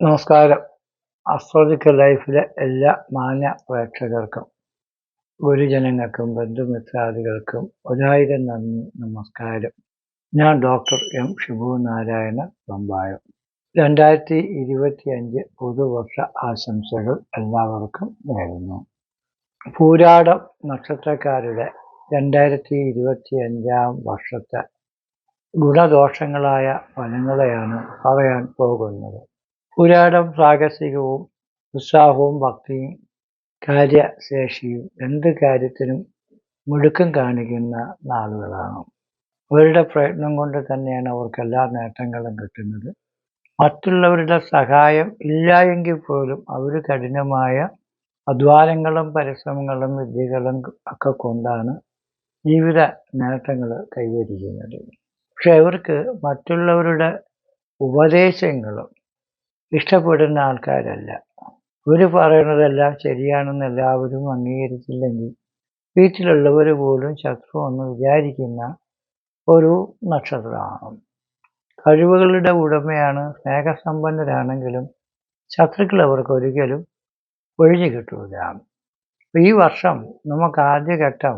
നമസ്കാരം. അസ്ട്രോളജിക്കൽ ലൈഫിലെ എല്ലാ മാന്യ പ്രേക്ഷകർക്കും ഗുരുജനങ്ങൾക്കും ബന്ധുമിത്രാദികൾക്കും ഒരായിരം നന്ദി നമസ്കാരം. ഞാൻ ഡോക്ടർ എം ഷിബു നാരായണ പമ്പായം രണ്ടായിരത്തി ഇരുപത്തി അഞ്ച് പുതുവർഷ ആശംസകൾ എല്ലാവർക്കും നേരുന്നു. പൂരാടം നക്ഷത്രക്കാരുടെ രണ്ടായിരത്തി ഇരുപത്തി അഞ്ചാം വർഷത്തെ ഗുണദോഷങ്ങളായ ഫലങ്ങളെയാണ് പറയാൻ പോകുന്നത്. പുരാടം സാഹസികവും ഉത്സാഹവും ഭക്തിയും കാര്യശേഷിയും എന്ത് കാര്യത്തിനും മുടുക്കം കാണിക്കുന്ന നാളുകളാണ്. അവരുടെ പ്രയത്നം കൊണ്ട് തന്നെയാണ് അവർക്ക് എല്ലാ നേട്ടങ്ങളും കിട്ടുന്നത്. മറ്റുള്ളവരുടെ സഹായം ഇല്ല എങ്കിൽ പോലും അവർ കഠിനമായ അധ്വാനങ്ങളും പരിശ്രമങ്ങളും വിദ്യകളും ഒക്കെ കൊണ്ടാണ് ജീവിത നേട്ടങ്ങൾ കൈവരിക്കുന്നത്. പക്ഷെ അവർക്ക് മറ്റുള്ളവരുടെ ഉപദേശങ്ങളും ഇഷ്ടപ്പെടുന്ന ആൾക്കാരല്ല. ഇവർ പറയുന്നതെല്ലാം ശരിയാണെന്ന് എല്ലാവരും അംഗീകരിച്ചില്ലെങ്കിൽ വീട്ടിലുള്ളവർ പോലും ശത്രു എന്ന് വിചാരിക്കുന്ന ഒരു നക്ഷത്രമാണ്. കഴിവുകളുടെ ഉടമയാണ് സ്നേഹസമ്പന്നരാണെങ്കിലും ശത്രുക്കൾ അവർക്ക് ഒരിക്കലും ഒഴിഞ്ഞു കിട്ടൂല. ഈ വർഷം നമുക്ക് ആദ്യഘട്ടം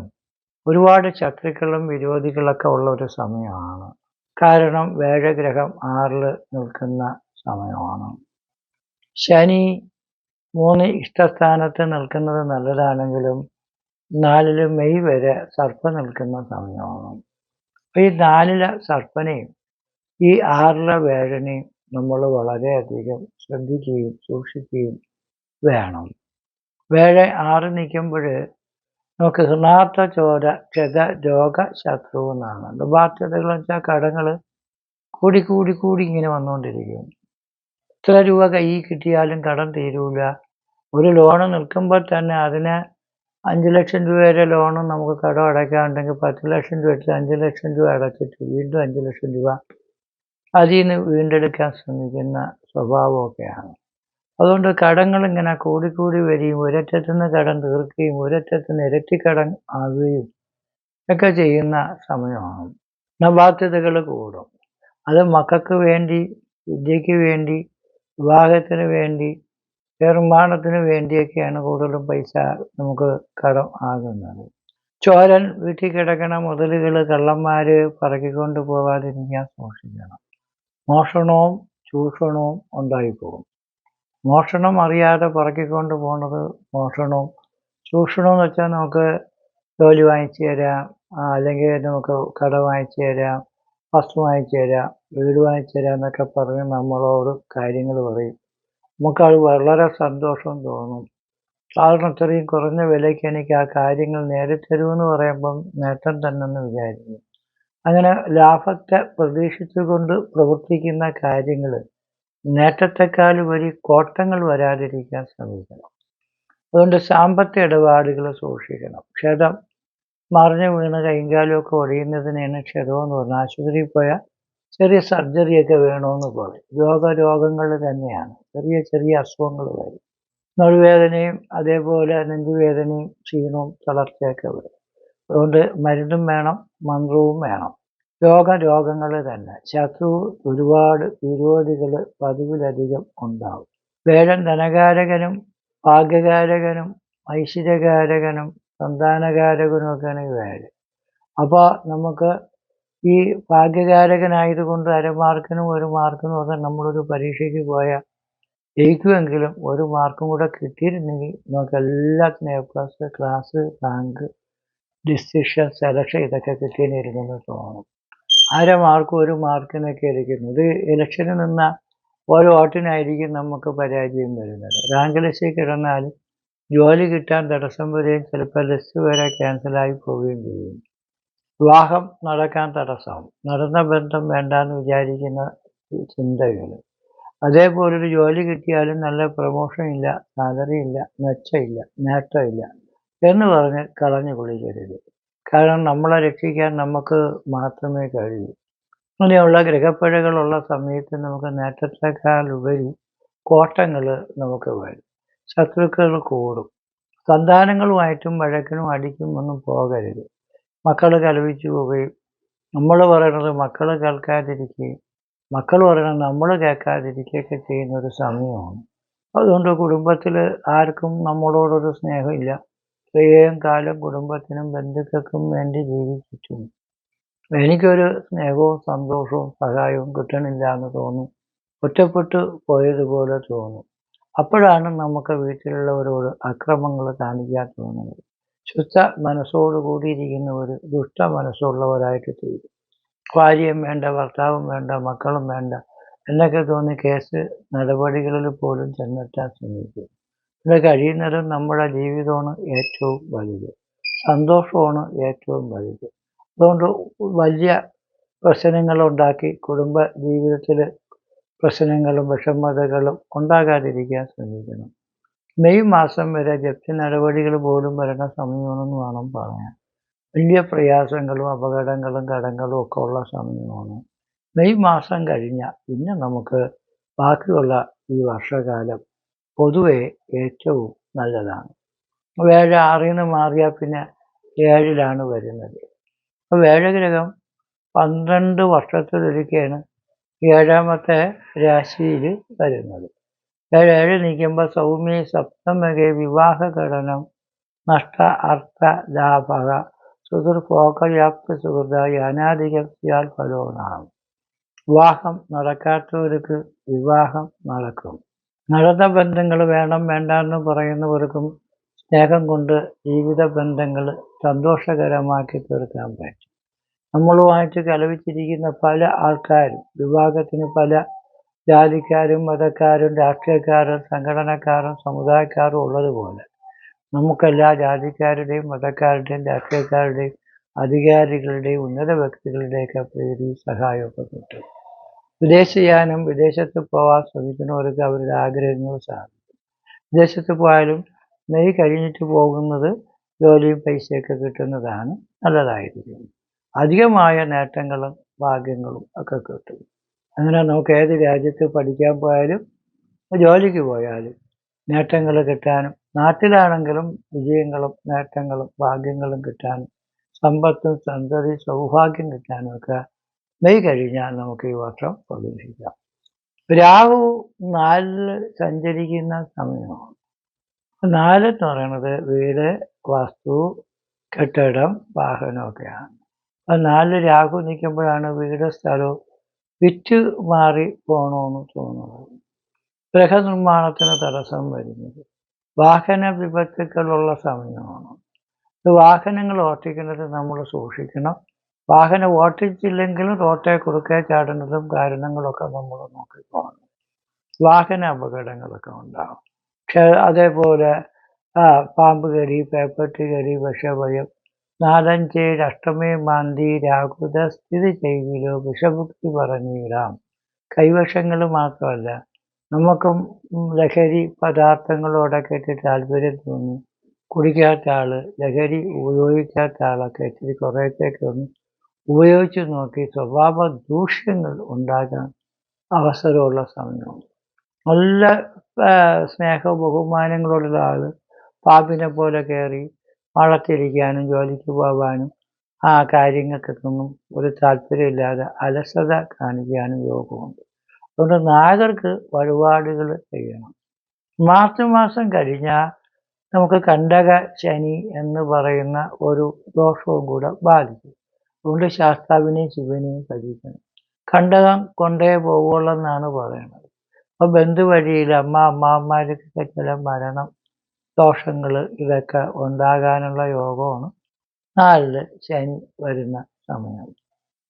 ഒരുപാട് ശത്രുക്കളും വിരോധികളൊക്കെ ഉള്ള ഒരു സമയമാണ്. കാരണം വേഴഗ്രഹം ആറിൽ നിൽക്കുന്ന സമയമാണ്. ശനി മൂന്ന് ഇഷ്ടസ്ഥാനത്ത് നിൽക്കുന്നത് നല്ലതാണെങ്കിലും നാലിൽ മെയ് വരെ സർപ്പ നിൽക്കുന്ന സമയമാണ്. ഈ നാലിലെ സർപ്പനെയും ഈ ആറിലെ വേഴനെയും നമ്മൾ വളരെയധികം ശ്രദ്ധിക്കുകയും സൂക്ഷിക്കുകയും വേണം. വേഴ ആറ് നിൽക്കുമ്പോൾ നമുക്ക് ഹൃണാർത്ഥ ചോര ക്ഷത രോഗ ശത്രു എന്നാണ്. ബാധ്യതകൾ വെച്ചാൽ കടങ്ങൾ കൂടി കൂടി കൂടി ഇങ്ങനെ വന്നുകൊണ്ടിരിക്കും. എത്ര രൂപ കയ്യിൽ കിട്ടിയാലും കടം തീരൂല. ഒരു ലോണ് നിൽക്കുമ്പോൾ തന്നെ അതിന് അഞ്ച് ലക്ഷം രൂപ വരെ ലോണ് നമുക്ക് കടം അടയ്ക്കാനുണ്ടെങ്കിൽ പത്ത് ലക്ഷം രൂപ എടുത്ത് അഞ്ച് ലക്ഷം രൂപ അടച്ചിട്ട് വീണ്ടും അഞ്ച് ലക്ഷം രൂപ അതിൽ നിന്ന് വീണ്ടെടുക്കാൻ ശ്രമിക്കുന്ന സ്വഭാവമൊക്കെയാണ്. അതുകൊണ്ട് കടങ്ങൾ ഇങ്ങനെ കൂടിക്കൂടി വരികയും ഒരറ്റത്തുനിന്ന് കടം തീർക്കുകയും ഒരറ്റത്ത് നിന്ന് ഇരട്ടി കടം ആവുകയും ഒക്കെ ചെയ്യുന്ന സമയമാണ്. ബാധ്യതകൾ കൂടും. അത് മക്കൾക്ക് വേണ്ടി വിദ്യയ്ക്ക് വേണ്ടി വിവാഹത്തിന് വേണ്ടി നിർമ്മാണത്തിന് വേണ്ടിയൊക്കെയാണ് കൂടുതലും പൈസ നമുക്ക് കടം ആകുന്നത്. ചോരൻ വീട്ടിൽ കിടക്കണ മുതലുകൾ കള്ളന്മാർ പറക്കിക്കൊണ്ട് പോകാതിരിക്കാൻ സൂക്ഷിക്കണം. മോഷണവും ചൂഷണവും ഉണ്ടായിപ്പോകും. മോഷണം അറിയാതെ പറക്കിക്കൊണ്ട് പോകുന്നത് മോഷണവും ചൂഷണം എന്ന് വെച്ചാൽ നമുക്ക് ജോലി വാങ്ങിച്ചു തരാം അല്ലെങ്കിൽ നമുക്ക് കട വാങ്ങിച്ചു തരാം വസ്തു വാങ്ങിച്ചു തരാം വീട് വാങ്ങിച്ചു തരാം എന്നൊക്കെ പറഞ്ഞ് നമ്മളോട് കാര്യങ്ങൾ പറയും. നമുക്കത് വളരെ സന്തോഷം തോന്നും. സാധാരണ ഇത്രയും കുറഞ്ഞ വിലയ്ക്ക് എനിക്ക് ആ കാര്യങ്ങൾ നേരെ തരുമെന്ന് പറയുമ്പം നേട്ടം തന്നെ എന്ന് വിചാരിക്കും അങ്ങനെ ലാഭത്തെ പ്രതീക്ഷിച്ചുകൊണ്ട് പ്രവർത്തിക്കുന്ന കാര്യങ്ങൾ നേട്ടത്തെക്കാൾ വലിയ കോട്ടങ്ങൾ വരാതിരിക്കാൻ ശ്രമിക്കണം. അതുകൊണ്ട് സാമ്പത്തിക ഇടപാടുകൾ സൂക്ഷിക്കണം. ക്ഷതം മറിഞ്ഞു വീണ് കൈകാലുമൊക്കെ ഒടിയുന്നതിനാണ് ക്ഷതമെന്ന് പറഞ്ഞാൽ ആശുപത്രിയിൽ പോയാൽ ചെറിയ സർജറിയൊക്കെ വേണമെന്ന് പറയും. രോഗ രോഗങ്ങൾ തന്നെയാണ്. ചെറിയ ചെറിയ അസുഖങ്ങൾ വരും. നടുവേദനയും അതേപോലെ നെഞ്ചുവേദനയും ക്ഷീണവും തളർച്ചയൊക്കെ വരും. അതുകൊണ്ട് മരുന്നും വേണം മന്ത്രവും വേണം. രോഗ രോഗങ്ങൾ തന്നെ. ശത്രു ഒരുപാട് വിരോധികൾ പതിവിലധികം ഉണ്ടാവും. വേഴൻ ധനകാരകനും ഭാഗ്യകാരകനും ഐശ്വര്യകാരകനും സന്താനകാരകനുമൊക്കെയാണ് ഈ വേഴൻ അപ്പോൾ നമുക്ക് ഈ ഭാഗ്യകാരകനായതുകൊണ്ട് അരമാർക്കിനും ഒരു മാർക്കിനും ഒക്കെ നമ്മളൊരു പരീക്ഷയ്ക്ക് പോയാൽ ജയിക്കുമെങ്കിലും ഒരു മാർക്കും കൂടെ കിട്ടിയിരുന്നെങ്കിൽ നമുക്ക് എല്ലാത്തിനും A plus class rank decision selection ഇതൊക്കെ കിട്ടിയിരുന്നെന്ന് തോന്നും. അര മാർക്കും ഒരു മാർക്കിനൊക്കെ ഇരിക്കുന്നു ഇത് ഇലക്ഷന് നിന്ന ഓരോ വോട്ടിനായിരിക്കും നമുക്ക് പരാജയം വരുന്നത്. റാങ്ക് ലിസ്റ്റിൽ കിടന്നാൽ ജോലി കിട്ടാൻ തടസ്സം വരികയും ചിലപ്പോൾ ലിസ്റ്റ് വരെ ക്യാൻസലായി പോവുകയും ചെയ്യും. വിവാഹം നടക്കാൻ തടസ്സമാവും. നടന്ന ബന്ധം വേണ്ടാന്ന് വിചാരിക്കുന്ന ചിന്തകൾ അതേപോലെ ഒരു ജോലി കിട്ടിയാലും നല്ല പ്രൊമോഷൻ ഇല്ല സാലറി ഇല്ല മെച്ചമില്ല നേട്ടമില്ല എന്ന് പറഞ്ഞ് കളഞ്ഞു കുളിക്കരുത്. കാരണം നമ്മളെ രക്ഷിക്കാൻ നമുക്ക് മാത്രമേ കഴിയൂ. അങ്ങനെയുള്ള ഗ്രഹപ്പിഴകളുള്ള സമയത്ത് നമുക്ക് നേട്ടത്തെക്കാൾ ഉപരി കോട്ടങ്ങൾ നമുക്ക് വരും ശത്രുക്കൾ കൂടും. സന്താനങ്ങളുമായിട്ടും വഴക്കിനും അടിക്കും ഒന്നും പോകരുത്. മക്കൾ കലപിച്ചു പോവുകയും നമ്മൾ പറയുന്നത് മക്കൾ കേൾക്കാതിരിക്കുകയും മക്കൾ പറയുന്നത് നമ്മൾ കേൾക്കാതിരിക്കുകയൊക്കെ ചെയ്യുന്ന ഒരു സമയമാണ്. അതുകൊണ്ട് കുടുംബത്തിൽ ആർക്കും നമ്മളോടൊരു സ്നേഹമില്ല. ഇത്രയും കാലം കുടുംബത്തിനും ബന്ധുക്കൾക്കും വേണ്ടി ജീവിച്ചിട്ടും എനിക്കൊരു സ്നേഹവും സന്തോഷവും സഹായവും കിട്ടണില്ല എന്ന് തോന്നും. ഒറ്റപ്പെട്ടു പോയതുപോലെ തോന്നും. അപ്പോഴാണ് നമുക്ക് വീട്ടിലുള്ളവരോട് അക്രമങ്ങൾ കാണിക്കാൻ തോന്നുന്നത്. ശുദ്ധ മനസ്സോടുകൂടിയിരിക്കുന്ന ഒരു ദുഷ്ട മനസ്സുള്ളവരായിട്ട് തീരും. ഭാര്യയും വേണ്ട ഭർത്താവും വേണ്ട മക്കളും വേണ്ട എന്നൊക്കെ തോന്നി കേസ് നടപടികളിൽ പോലും ചെന്നെത്താൻ ശ്രമിക്കും. ഇവിടെ കഴിയുന്നതും നമ്മുടെ ജീവിതമാണ് ഏറ്റവും വലുത്. സന്തോഷമാണ് ഏറ്റവും വലുത്. അതുകൊണ്ട് വലിയ പ്രശ്നങ്ങളുണ്ടാക്കി കുടുംബ ജീവിതത്തിൽ പ്രശ്നങ്ങളും വിഷമതകളും ഉണ്ടാകാതിരിക്കാൻ ശ്രമിക്കണം. മെയ് മാസം വരെ ജപ്തി നടപടികൾ പോലും വരുന്ന സമയമാണെന്ന് വേണം പറയാൻ. വലിയ പ്രയാസങ്ങളും അപകടങ്ങളും കടങ്ങളും ഒക്കെ ഉള്ള സമയമാണ്. മെയ് മാസം കഴിഞ്ഞാൽ പിന്നെ നമുക്ക് ബാക്കിയുള്ള ഈ വർഷകാലം പൊതുവെ ഏറ്റവും നല്ലതാണ്. വേഴ ആറിൽ നിന്ന് മാറിയാൽ പിന്നെ ഏഴിലാണ് വരുന്നത്. അപ്പോൾ വേഴഗ്രഹം പന്ത്രണ്ട് വർഷത്തിലൊരിക്കലാണ് ഏഴാമത്തെ രാശിയിൽ വരുന്നത്. ഏഴ് ഏഴ് നിൽക്കുമ്പോൾ സൗമ്യ സപ്തമകെ വിവാഹ ഘടനം നഷ്ട അർത്ഥ ലാഭക സുഹൃത്പോകയാപ്ത സുഹൃതായി അനാധികത്യാൽ ഫലവുമാണ് വിവാഹം നടക്കാത്തവർക്ക് വിവാഹം നടക്കും. നടന്ന ബന്ധങ്ങൾ വേണം വേണ്ട എന്ന് പറയുന്നവർക്കും സ്നേഹം കൊണ്ട് ജീവിത ബന്ധങ്ങൾ സന്തോഷകരമാക്കി തീർക്കാൻ പറ്റും. നമ്മളുമായിട്ട് കലവിച്ചിരിക്കുന്ന പല ആൾക്കാരും വിവാഹത്തിന് പല ജാതിക്കാരും മതക്കാരും രാഷ്ട്രീയക്കാരും സംഘടനക്കാരും സമുദായക്കാരും ഉള്ളതുപോലെ നമുക്കെല്ലാ ജാതിക്കാരുടെയും മതക്കാരുടെയും രാഷ്ട്രീയക്കാരുടെയും അധികാരികളുടെയും ഉന്നത വ്യക്തികളുടെയൊക്കെ പ്രീതി സഹായമൊക്കെ കിട്ടും വിദേശയാനം വിദേശത്ത് പോകാൻ ശ്രമിക്കുന്നവർക്ക് അവരുടെ ആഗ്രഹങ്ങൾ സാധിക്കും. വിദേശത്ത് പോയാലും നെയ് കഴിഞ്ഞിട്ട് പോകുന്നത് ജോലിയും പൈസയൊക്കെ കിട്ടുന്നതാണ് നല്ലതായിരിക്കും. അധികമായ നേട്ടങ്ങളും ഭാഗ്യങ്ങളും ഒക്കെ കിട്ടും. അങ്ങനെ നമുക്ക് ഏത് രാജ്യത്ത് പഠിക്കാൻ പോയാലും ജോലിക്ക് പോയാലും നേട്ടങ്ങൾ കിട്ടാനും നാട്ടിലാണെങ്കിലും വിജയങ്ങളും നേട്ടങ്ങളും ഭാഗ്യങ്ങളും കിട്ടാനും സമ്പത്തും സന്തതി സൗഭാഗ്യം കിട്ടാനും ഒക്കെ മെയ് കഴിഞ്ഞാൽ നമുക്ക് ഈ വർഷം പ്രതീക്ഷിക്കാം. രാഹു നാലിൽ സഞ്ചരിക്കുന്ന സമയമാണ്. നാല് എന്ന് പറയുന്നത് വീട് വസ്തു കെട്ടിടം വാഹനമൊക്കെയാണ്. അപ്പം നാല് രാഹു നിൽക്കുമ്പോഴാണ് വീട് സ്ഥലവും വിറ്റ് മാറി പോകണമെന്ന് തോന്നുന്നത് ഗൃഹനിർമ്മാണത്തിന് തടസ്സം വരുന്നത്. വാഹന വിപത്തുക്കളുള്ള സമയമാണ്. വാഹനങ്ങൾ ഓട്ടിക്കുന്നത് നമ്മൾ സൂക്ഷിക്കണം. വാഹനം ഓട്ടിച്ചില്ലെങ്കിലും റോട്ടെ കുറുക്കെ ചാടുന്നതും കാരണങ്ങളൊക്കെ നമ്മൾ നോക്കിക്കോണം. വാഹന അപകടങ്ങളൊക്കെ ഉണ്ടാകും പക്ഷേ അതേപോലെ പാമ്പ് കടി പേപ്പട്ടി കടി വിഷഭയം നാലഞ്ചേഴ് അഷ്ടമേ മാന്തി രാഹുത സ്ഥിതി ചെയ്തിലോ വിഷഭുക്തി പറഞ്ഞിടാം. കൈവശങ്ങൾ മാത്രമല്ല നമുക്കും ലഹരി പദാർത്ഥങ്ങളോടൊക്കെ ഇട്ട് താല്പര്യം തോന്നി. കുടിക്കാത്ത ആൾ ലഹരി ഉപയോഗിക്കാത്ത ആളൊക്കെ ഇച്ചിരി കുറേത്തേക്ക് ഒന്ന് ഉപയോഗിച്ച് നോക്കി സ്വഭാവ ദൂഷ്യങ്ങൾ ഉണ്ടാകാൻ അവസരമുള്ള സമയമാണ് നല്ല സ്നേഹ ബഹുമാനങ്ങളുള്ള ആൾ പാമ്പിനെ പോലെ കയറി വളർത്തിരിക്കാനും ജോലിക്ക് പോകാനും ആ കാര്യങ്ങൾക്കൊന്നും ഒരു താല്പര്യമില്ലാതെ അലസത കാണിക്കാനും യോഗമുണ്ട്. അതുകൊണ്ട് നാഗർക്ക് വഴിപാടുകൾ ചെയ്യണം. മാർച്ച് മാസം കഴിഞ്ഞാൽ നമുക്ക് കണ്ടക ശനി എന്ന് പറയുന്ന ഒരു ദോഷവും കൂടെ ബാധിക്കും. അതുകൊണ്ട് ശാസ്താവിനെയും ശിവനെയും കഴിക്കണം കണ്ടകം കൊണ്ടേ പോകുള്ളൂ എന്നാണ് പറയുന്നത്. അപ്പോൾ ബന്ധുവഴിയിൽ അമ്മ അമ്മാമാരൊക്കെ ചില മരണം ദോഷങ്ങൾ ഇതൊക്കെ ഉണ്ടാകാനുള്ള യോഗമാണ് നാലിൽ ശനി വരുന്ന സമയം.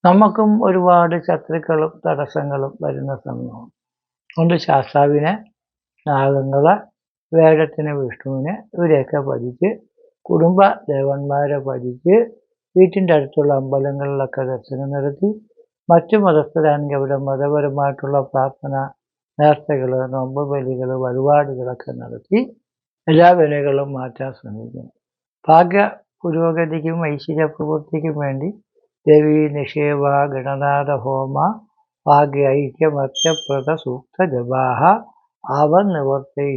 നമുക്കും ഒരുപാട് ശത്രുക്കളും തടസ്സങ്ങളും വരുന്ന സമയമാണ്. അതുകൊണ്ട് ശാസ്താവിനെ നാഗങ്ങളെ വേദത്തിന് വിഷ്ണുവിനെ ഇവരെയൊക്കെ പഠിച്ച് കുടുംബ ദേവന്മാരെ പഠിച്ച് വീട്ടിന്റെ അടുത്തുള്ള അമ്പലങ്ങളിലൊക്കെ ദർശനം നടത്തി മറ്റു മതസ്ഥരാണെങ്കിൽ അവിടെ മതപരമായിട്ടുള്ള പ്രാർത്ഥന നേർച്ചകൾ നോമ്പ് ബലികൾ വഴിപാടുകളൊക്കെ നടത്തി എല്ലാ വിലകളും മാറ്റാൻ ശ്രമിക്കണം ഭാഗ്യ പുരോഗതിക്കും ഐശ്വര്യ പ്രവൃത്തിക്കും വേണ്ടി ദേവി നിഷേവ ഗണനാഥ ഹോമ ഭാഗ്യ ഐക്യമത്യപ്രത സൂക്ത ജപാഹ ആവനിവൃത്തൈ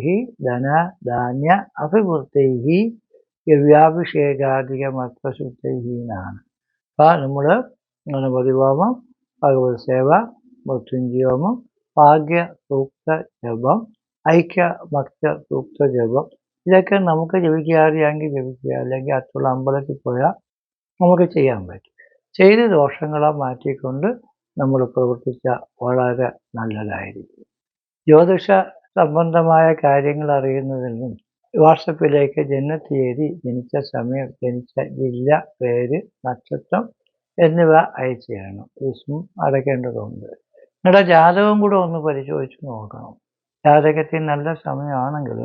ധന ധാന്യ അഭിവൃത്തൈ ദിവ്യാഭിഷേകാധികമത്വശുദ്ധൈ എന്നാണ് അപ്പം നമ്മൾ ഗണപതിഹോമം ഭഗവത് സേവ മൃത്യുഞ്ജയോമം ഭാഗ്യ സൂക്ത ജപം ഐക്യ ഭക്ത സൂക്ത ജപം ഇതൊക്കെ നമുക്ക് ജപിക്കുക അറിയാമെങ്കിൽ ജപിക്കുക അല്ലെങ്കിൽ അടുത്തുള്ള അമ്പലത്തിൽ പോയാൽ നമുക്ക് ചെയ്യാൻ പറ്റും. ചെയ്ത ദോഷങ്ങളെ മാറ്റിക്കൊണ്ട് നമ്മൾ പ്രവർത്തിച്ച വളരെ നല്ലതായിരിക്കും. ജ്യോതിഷ സംബന്ധമായ കാര്യങ്ങൾ അറിയുന്നതിനും വാട്സപ്പിലേക്ക് ജനനത്തീയതി ജനിച്ച സമയം ജനിച്ച ജില്ല പേര് നക്ഷത്രം എന്നിവ അയച്ചു തരണം. ഫീസും അടയ്ക്കേണ്ടതുണ്ട്. നിങ്ങളുടെ ജാതകം കൂടെ ഒന്ന് പരിശോധിച്ച് നോക്കണം. ജാതകത്തിൽ നല്ല സമയമാണെങ്കിൽ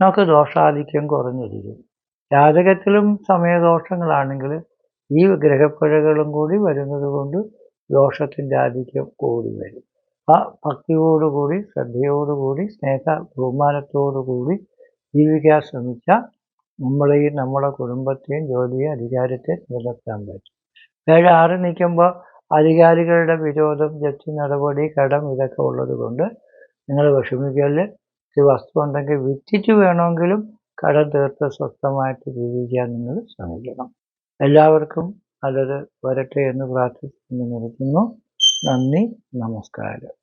നമുക്ക് ദോഷാധിക്യം കുറഞ്ഞിരിക്കും. ജാതകത്തിലും സമയദോഷങ്ങളാണെങ്കിൽ ഈ ഗ്രഹപ്പിഴകളും കൂടി വരുന്നത് കൊണ്ട് ദോഷത്തിന്റെ ആധിക്യം കൂടി വരും. ആ ഭക്തിയോടുകൂടി ശ്രദ്ധയോടുകൂടി സ്നേഹ ബഹുമാനത്തോടുകൂടി ജീവിക്കാൻ ശ്രമിച്ചാൽ നമ്മളെയും നമ്മുടെ കുടുംബത്തെയും ജോലിയെ അധികാരത്തെ നിലനിർത്താൻ പറ്റും. ഏഴ് ആറ് നിൽക്കുമ്പോൾ അധികാരികളുടെ വിരോധം ജപ്തി നടപടി കടം ഇതൊക്കെ ഉള്ളത് കൊണ്ട് നിങ്ങൾ വിഷമിക്കൽ വസ്തു ഉണ്ടെങ്കിൽ വിറ്റിച്ചു വേണമെങ്കിലും കടം തീർത്ത് സ്വസ്ഥമായിട്ട് ജീവിക്കാൻ നിങ്ങൾ ശ്രമിക്കണം. എല്ലാവർക്കും നല്ലത് വരട്ടെ എന്ന് പ്രാർത്ഥിക്കുന്നു നന്ദി നമസ്കാരം.